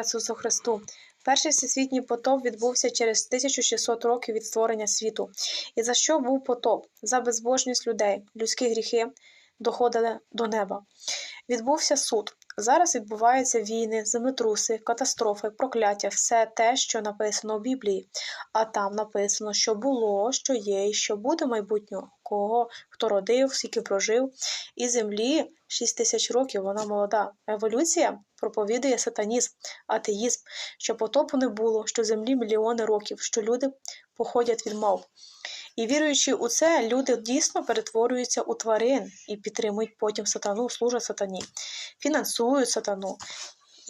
Ісусу Христу. Перший всесвітній потоп відбувся через 1600 років від створення світу. І за що був потоп? За безбожність людей, людські гріхи доходили до неба. Відбувся суд. Зараз відбуваються війни, землетруси, катастрофи, прокляття, все те, що написано в Біблії. А там написано, що було, що є, і що буде майбутнього, кого хто родив, скільки прожив. І землі 6 тисяч років, вона молода. Еволюція проповідує сатанізм, атеїзм, що потопу не було, що землі мільйони років, що люди походять від мав. І віруючи у це, люди дійсно перетворюються у тварин і підтримують потім сатану, служать сатані, фінансують сатану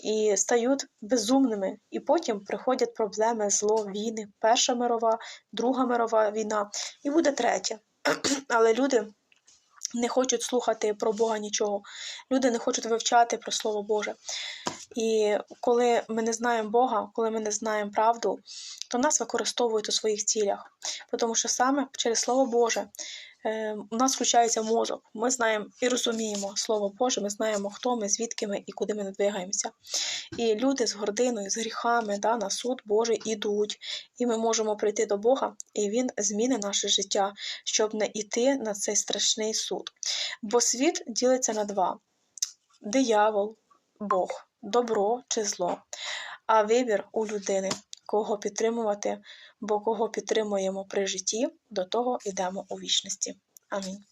і стають безумними. І потім приходять проблеми, зло, війни, Перша мирова, Друга мирова війна, і буде третя. Але люди не хочуть слухати про Бога нічого. Люди не хочуть вивчати про Слово Боже. І коли ми не знаємо Бога, коли ми не знаємо правду, то нас використовують у своїх цілях. Тому що саме через Слово Боже у нас включається мозок. Ми знаємо і розуміємо Слово Боже, ми знаємо, хто ми, звідки ми і куди ми двигаємося. І люди з гординою, з гріхами да, на суд Божий ідуть. І ми можемо прийти до Бога, і Він змінить наше життя, щоб не йти на цей страшний суд. Бо світ ділиться на два: диявол, Бог, добро чи зло. А вибір у людини, кого підтримувати, бо кого підтримуємо при житті, до того йдемо у вічності. Амінь.